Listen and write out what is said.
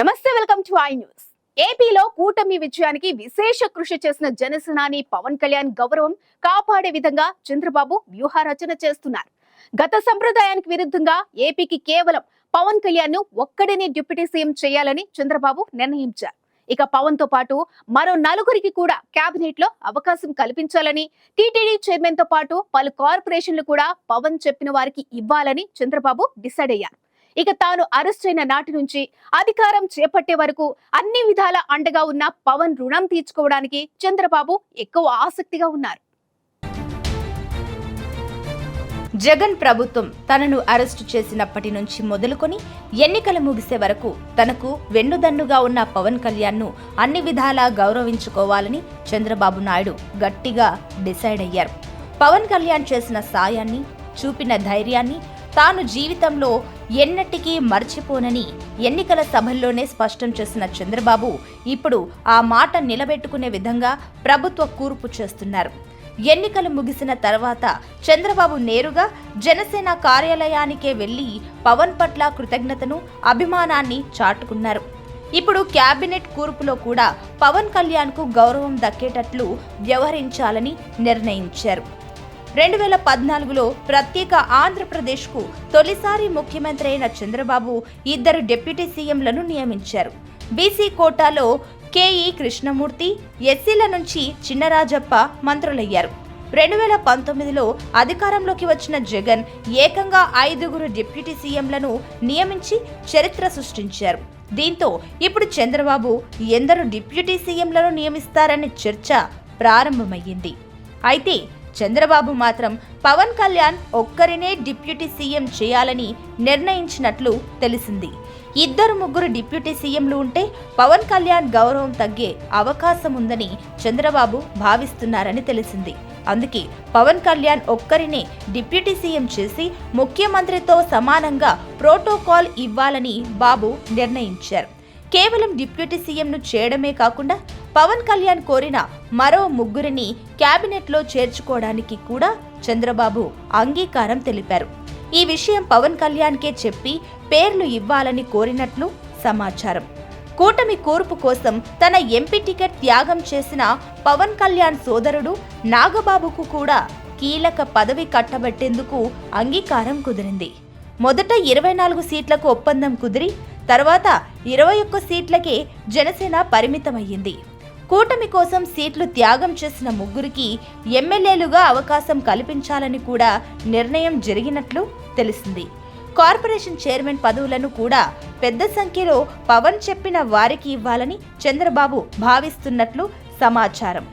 నమస్తే welcome to I news. ఏపీలో కూటమి విజయానికి విశేష కృషి చేసిన జనసేనాని పవన్ కళ్యాణ్ గౌరవం కాపాడే విధంగా చంద్రబాబు వ్యూహ రచన చేస్తున్నారు. గత సంప్రదాయానికి విరుద్ధంగా ఏపీకి కేవలం పవన్ కళ్యాణ్ను ఒక్కడినే డిప్యూటీ సీఎం చేయాలని చంద్రబాబు నిర్ణయించారు. ఇక పవన్తో పాటు మరో నలుగురికి కూడా కేబినెట్లో అవకాశం కల్పించాలని టీటీడీ చైర్మన్తో పాటు పలు కార్పొరేషన్లు కూడా పవన్ చెప్పిన వారికి ఇవ్వాలని చంద్రబాబు డిసైడ్ అయ్యారు. ఇక తాను అరెస్ట్ అయిన నాటి నుంచి అధికారం చేపట్టే వరకు అన్ని విధాల అండగా ఉన్న పవన్ రుణం తీర్చుకోవడానికి చంద్రబాబు ఎక్కువ ఆసక్తిగా ఉన్నారు. జగన్ ప్రభుత్వం తనను అరెస్టు చేసినప్పటి నుంచి మొదలుకొని ఎన్నికలు ముగిసే వరకు తనకు వెన్నుదన్నుగా ఉన్న పవన్ కళ్యాణ్ను అన్ని విధాలా గౌరవించుకోవాలని చంద్రబాబు నాయుడు గట్టిగా డిసైడ్ అయ్యారు. పవన్ కళ్యాణ్ చేసిన సాయాన్ని చూపిన ధైర్యాన్ని తాను జీవితంలో ఎన్నటికీ మర్చిపోనని ఎన్నికల సభల్లోనే స్పష్టం చేసిన చంద్రబాబు ఇప్పుడు ఆ మాట నిలబెట్టుకునే విధంగా ప్రభుత్వ కూర్పు చేస్తున్నారు. ఎన్నికలు ముగిసిన తర్వాత చంద్రబాబు నేరుగా జనసేన కార్యాలయానికే వెళ్ళి పవన్ పట్ల కృతజ్ఞతను అభిమానాన్ని చాటుకున్నారు. ఇప్పుడు క్యాబినెట్ కూర్పులో కూడా పవన్ కళ్యాణ్కు గౌరవం దక్కేటట్లు వ్యవహరించాలని నిర్ణయించారు. రెండు వేల పద్నాలుగులో ప్రత్యేక ఆంధ్రప్రదేశ్కు తొలిసారి ముఖ్యమంత్రి అయిన చంద్రబాబు ఇద్దరు డిప్యూటీ సీఎంలను నియమించారు. బీసీ కోటాలో కేఈ కృష్ణమూర్తి ఎస్సీల నుంచి చిన్నరాజప్ప మంత్రులయ్యారు. రెండు వేల పంతొమ్మిదిలో అధికారంలోకి వచ్చిన జగన్ ఏకంగా ఐదుగురు డిప్యూటీ సీఎంలను నియమించి చరిత్ర సృష్టించారు. దీంతో ఇప్పుడు చంద్రబాబు ఎందరు డిప్యూటీ సీఎంలను నియమిస్తారనే చర్చ ప్రారంభమయ్యింది. అయితే చంద్రబాబు మాత్రం పవన్ కళ్యాణ్ ఒక్కరినే డిప్యూటీ సీఎం చేయాలని నిర్ణయించినట్లు తెలిసింది. ఇద్దరు ముగ్గురు డిప్యూటీ సీఎంలు ఉంటే పవన్ కళ్యాణ్ గౌరవం తగ్గే అవకాశం ఉందని చంద్రబాబు భావిస్తున్నారని తెలిసింది. అందుకే పవన్ కళ్యాణ్ ఒక్కరినే డిప్యూటీ సీఎం చేసి ముఖ్యమంత్రితో సమానంగా ప్రోటోకాల్ ఇవ్వాలని బాబు నిర్ణయించారు. కేవలం డిప్యూటీ సీఎంను చేయడమే కాకుండా పవన్ కళ్యాణ్ కోరిన మరో ముగ్గురిని క్యాబినెట్లో చేర్చుకోవడానికి కూడా చంద్రబాబు అంగీకారం తెలిపారు. ఈ విషయం పవన్ కళ్యాణ్కే చెప్పి పేర్లు ఇవ్వాలని కోరినట్లు సమాచారం. కూటమి కూర్పు కోసం తన ఎంపీ టికెట్ త్యాగం చేసిన పవన్ కళ్యాణ్ సోదరుడు నాగబాబుకు కూడా కీలక పదవి కట్టబెట్టేందుకు అంగీకారం కుదిరింది. మొదట ఇరవై నాలుగు సీట్లకు ఒప్పందం కుదిరి తర్వాత ఇరవై ఒక్క సీట్లకే జనసేన పరిమితమయ్యింది. కూటమి కోసం సీట్లు త్యాగం చేసిన ముగ్గురికి ఎమ్మెల్యేలుగా అవకాశం కల్పించాలని కూడా నిర్ణయం జరిగినట్లు తెలిసింది. కార్పొరేషన్ చైర్మన్ పదవులను కూడా పెద్ద సంఖ్యలో పవన్ చెప్పిన వారికి ఇవ్వాలని చంద్రబాబు భావిస్తున్నట్లు సమాచారం.